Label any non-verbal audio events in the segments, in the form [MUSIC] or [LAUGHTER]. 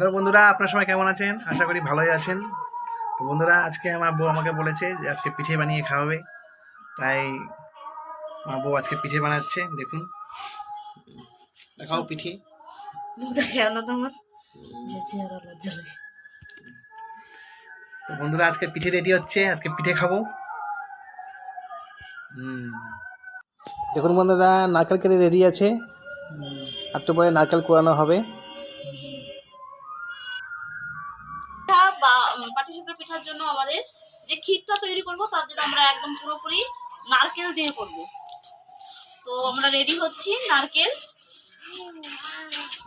আপনার সবাই কেমন আছেন? আশা করি ভালোই আছেন। তো বন্ধুরা আজকে আমার বউ আমাকে বলেছে যে আজকে পিঠে বানিয়ে খাওয়াবে। তাই আমার বউ আজকে পিঠে বানাচ্ছে দেখুন। দেখাও পিঠে। তোমার। তো বন্ধুরা আজকে পিঠে রেডি হচ্ছে আজকে পিঠে খাব। হুম। দেখুন বন্ধুরা নারকেল কেটে রেডি আছে। একটু পরে নারকেল কোরানো হবে। দিয়ে করব। তো আমরা রেডি হচ্ছি নারকেল।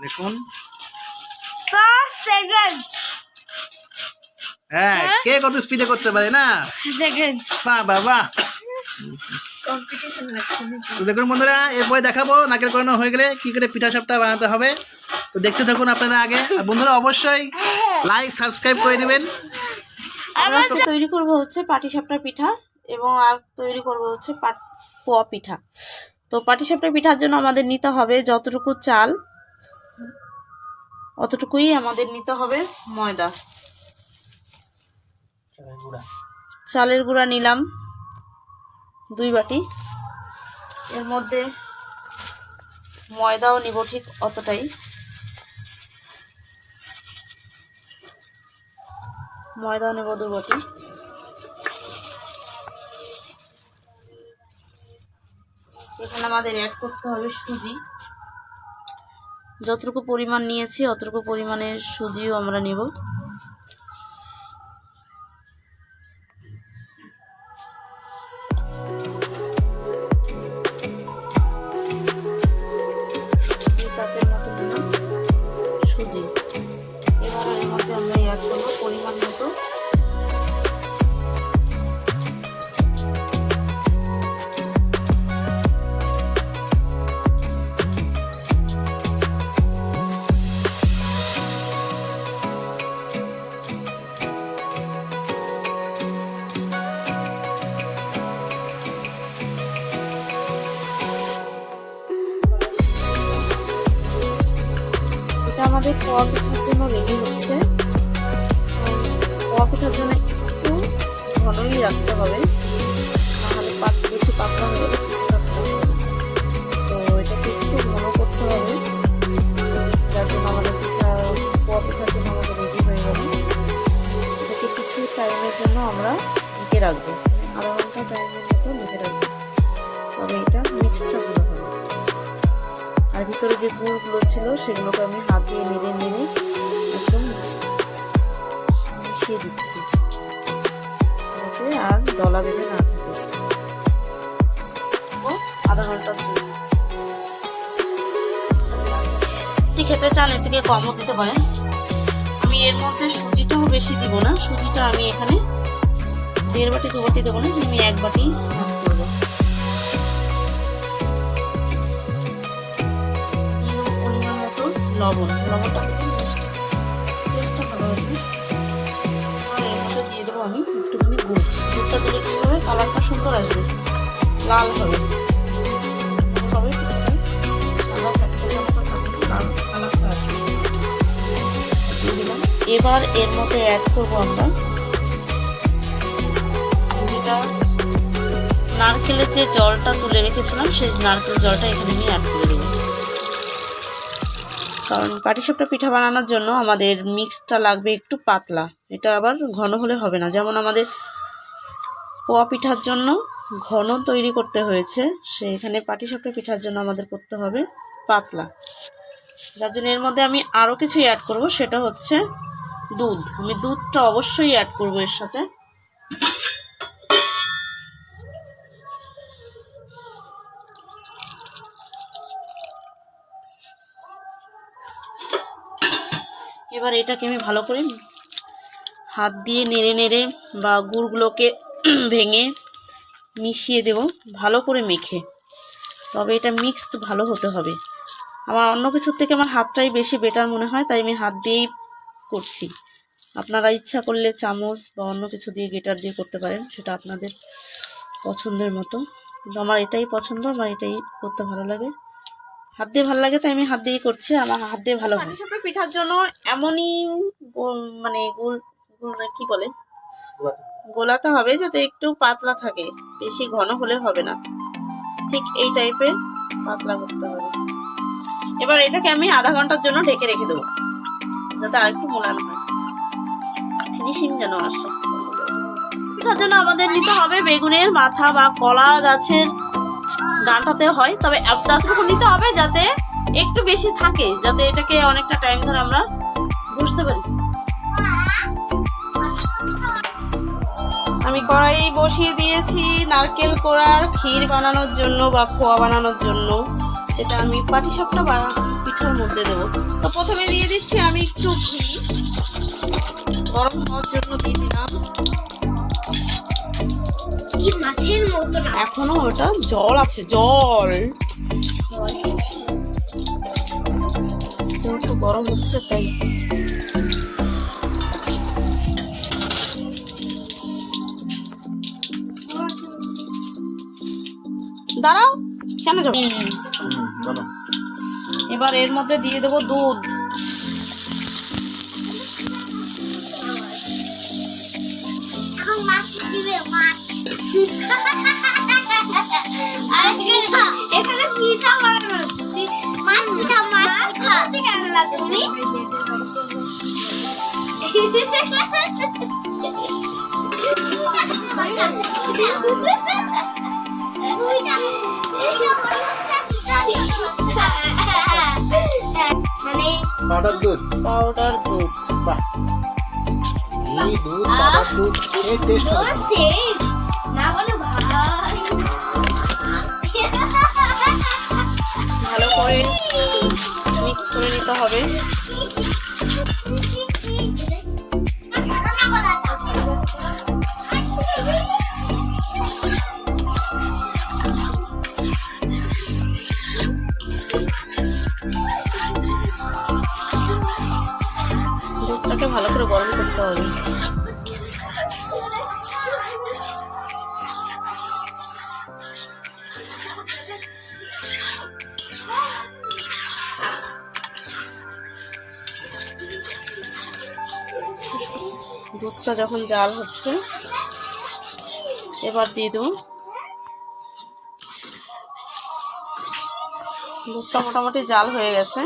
দেখুন। পাঁচ সেকেন্ড হ্যাঁ কে কত স্পিডে করতে পারে না? সেকেন্ড বাহ বাহ বাহ। তো দেখুন বন্ধুরা এরপরে দেখাবো নাকের করানো হয়ে গেলে কি করে পিঠা সাপটা বানাতে হবে। তো দেখতে থাকুন আপনারা আগে। বন্ধুরা অবশ্যই লাইক সাবস্ক্রাইব করে দিবেন। তৈরি করব হচ্ছে পাটিসাপটা পিঠা। এবং আর তৈরি করব হচ্ছে পাট পোয়া পিঠা। তো পাটিসাপটা পিঠার জন্য আমাদের নিতে হবে যতটুকু চাল অতটুকুই আমাদের নিতে হবে ময়দা। চালের গুঁড়া। নিলাম দুই বাটি। এর মধ্যে ময়দাও নিব ঠিক অতটাই। ময়দাও নেব দু বাটি। এখানে আমাদের অ্যাড করতে হবে সুজি। যতটুকু পরিমাণ নিয়েছি, অতটুকু পরিমাণের সুজিও আমরা নেব। সুজি। এবার এর মধ্যে আমরা অ্যাড করব পরিমাণ মতো। আমাদের পোয়া পিঠার জন্য রেডি হচ্ছে। পোয়া পিঠার জন্য একটু ঘনই রাখতে হবে। নাহলে পাত বেশি পাতলা হয়ে। তো এটাকে একটু ঘন করতে হবে। যার জন্য আমাদের পিঠা পোয়া পিঠার জন্য আমাদের রেডি হয়ে গেল। এটাকে কিছু টাইমের জন্য আমরা ঢেকে রাখব। আধা ঘণ্টা টাইমের মতো ঢেকে রাখব। তবে এটা মিক্সটা হবে ভিতরে যে গুড়গুলো ছিল, সেগুলোকে আমি হাত দিয়ে নেড়ে নেড়ে একদম মিশিয়ে দিচ্ছি। যাতে আর দলা বেঁধে না থাকে। আধা ঘণ্টার জন্য। খেতে চান এর থেকে কমও দিতে পারেন। আমি এর মধ্যে সুজিটাও বেশি দিব না। সুজিটা আমি এখানে দেড় বাটি, দু বাটি দেবো না আমি এক বাটি লবণ লবণটা দিলে টেস্ট টেস্টটা ভালো হবে। আর দিয়ে দেবো আমি, একটুখানি গুড়। গুড়টা দিলে কী হবে? কালারটা সুন্দর আসবে। লাল হবে। হবে আসবে। এবার এর মধ্যে অ্যাড করব আমরা, যেটা নারকেলের যে জলটা তুলে রেখেছিলাম, সেই নারকেল জলটা এখানে আমি অ্যাড করে দেবো। কারণ পাটিসাপটা পিঠা বানানোর জন্য আমাদের মিক্সটা লাগবে একটু পাতলা। এটা আবার ঘন হলে হবে না। যেমন আমাদের পোয়া পিঠার জন্য ঘন তৈরি করতে হয়েছে সেখানে পাটিসাপটা পিঠার জন্য আমাদের করতে হবে পাতলা। যার জন্য এর মধ্যে আমি আরও কিছু অ্যাড করব, সেটা হচ্ছে দুধ। আমি দুধটা অবশ্যই অ্যাড করব এর সাথে। এবার এটাকে আমি ভালো করে হাত দিয়ে নেড়ে নেড়ে বা গুড়গুলোকে [CLEARS THROAT] ভেঙে মিশিয়ে দেব, ভালো করে মেখে। তবে এটা মিক্সড ভালো হতে হবে। আমার অন্য কিছুর থেকে আমার হাতটাই বেশি বেটার মনে হয়, তাই আমি হাত দিয়েই করছি। আপনারা ইচ্ছা করলে চামচ বা অন্য কিছু দিয়ে গেটার দিয়ে করতে পারেন, সেটা আপনাদের পছন্দের মতো। কিন্তু আমার এটাই পছন্দ, আমার এটাই করতে ভালো লাগে। হাত দিয়ে ভালো লাগে, তাই আমি হাত দিয়ে করছি, আমার হাত দিয়ে ভালো হয়। পিঠার জন্য এমনই মানে গুল কি বলে? গোলাতে হবে যাতে একটু পাতলা থাকে, বেশি ঘন হলে হবে না। ঠিক এই টাইপের পাতলা করতে হবে। এবার এটাকে আমি আধা ঘণ্টার জন্য ঢেকে রেখে দেবো, যাতে আরেকটু মোলায়েম হয়। ফিনিশিং যেন আসে। পিঠার জন্য আমাদের নিতে হবে বেগুনের মাথা বা কলা গাছের ডাঁটাতে হয়, তবে এতটুকু নিতে হবে যাতে একটু বেশি থাকে, যাতে এটাকে অনেকটা টাইম ধরে আমরা বুঝতে পারি। আমি কড়াই বসিয়ে দিয়েছি নারকেল কোড়ার ক্ষীর বানানোর জন্য বা খোয়া বানানোর জন্য। যেটা আমি পাটিসাপটা পিঠার মধ্যে দেবো। তো প্রথমে দিয়ে দিচ্ছি আমি একটু ঘি। গরম হওয়ার জন্য দিয়ে দিলাম। এখনও ওটা জল আছে জল। যেহেতু গরম হচ্ছে তাই। দাঁড়াও কেন যাব? এবার এর মধ্যে দিয়ে দেবো দুধ। মাছ দিবে মাছ। [LAUGHS] [LAUGHS] এখানে পিঠা বানানো। মাছ তুমি? মানে পাউডার দুধ। পাউডার দুধ। বাহ। ঘি দুধ পাউডার দুধ এই টেস্ট মিক্স করে নিতে হবে। দুধটা যখন জাল হচ্ছে, এবার দিয়ে দেবো। দুধটা মোটামুটি জাল হয়ে গেছে।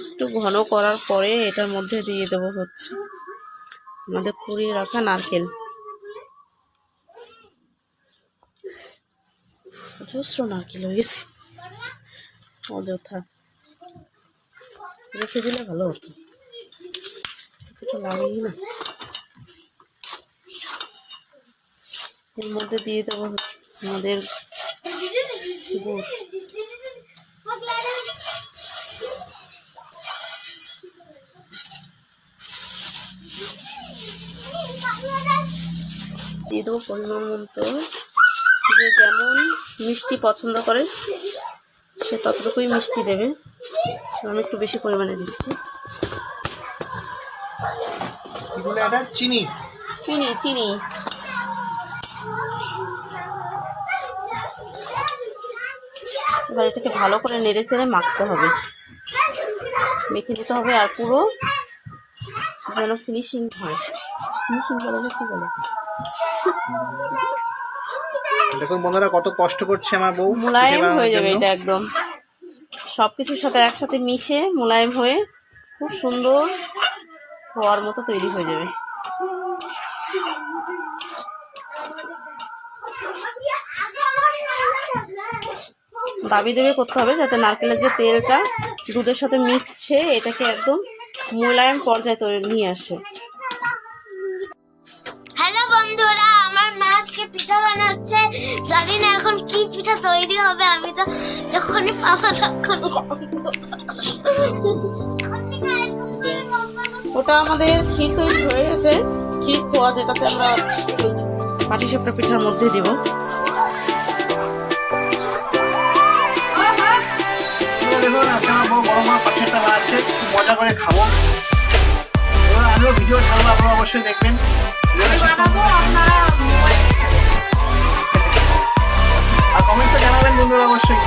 একটু ঘন করার পরে এটার মধ্যে দিয়ে দেবো হচ্ছে আমাদের কুড়িয়ে রাখা নারকেল। অজস্র নারকেল হয়ে গেছে। অযথা। রেখে দিলে ভালো হতো। লাগেই এর মধ্যে দিয়ে দেবো আমাদের গুড় দিয়ে পরিমাণ মতো। যে যেমন মিষ্টি পছন্দ করে, সে ততটুকুই মিষ্টি দেবে। আমি একটু বেশি পরিমাণে দিচ্ছি। এগুলো এটা চিনি। চিনি চিনি। এবার এটাকে ভালো করে নেড়ে চেড়ে মাখতে হবে। মেখে দিতে হবে আর পুরো যেন ফিনিশিং হয়। ফিনিশিং বলে কি বলে? দেখুন বন্ধুরা কত কষ্ট করছে আমার বউ। মোলায়েম হয়ে যাবে এটা একদম। সব কিছুর সাথে একসাথে মিশে মোলায়েম হয়ে খুব সুন্দর হওয়ার মতো তৈরি হয়ে যাবে। দাবি দেবে করতে হবে যাতে নারকেলের যে তেলটা দুধের সাথে মিক্স হয়ে এটাকে একদম মোলায়েম পর্যায়ে তৈরি নিয়ে আসে। হ্যালো বন্ধুরা, আমার পিঠা বানাচ্ছে। জানি না এখন কি পিঠা তৈরি হবে, আমি তো যখনই পাবো তখন ওটা আমাদের ক্ষীর তৈরি হয়ে গেছে। ক্ষীর খোয়া যেটাতে আমরা পাটিসাপটা পিঠার মধ্যে দিব। দেখুন আজকে আমার গরম পাখিটা খুব মজা করে খাব। এবার আমিও ভিডিও ছাড়বো আপনারা অবশ্যই দেখবেন। আর কমেন্টসে জানাবেন বন্ধুরা অবশ্যই।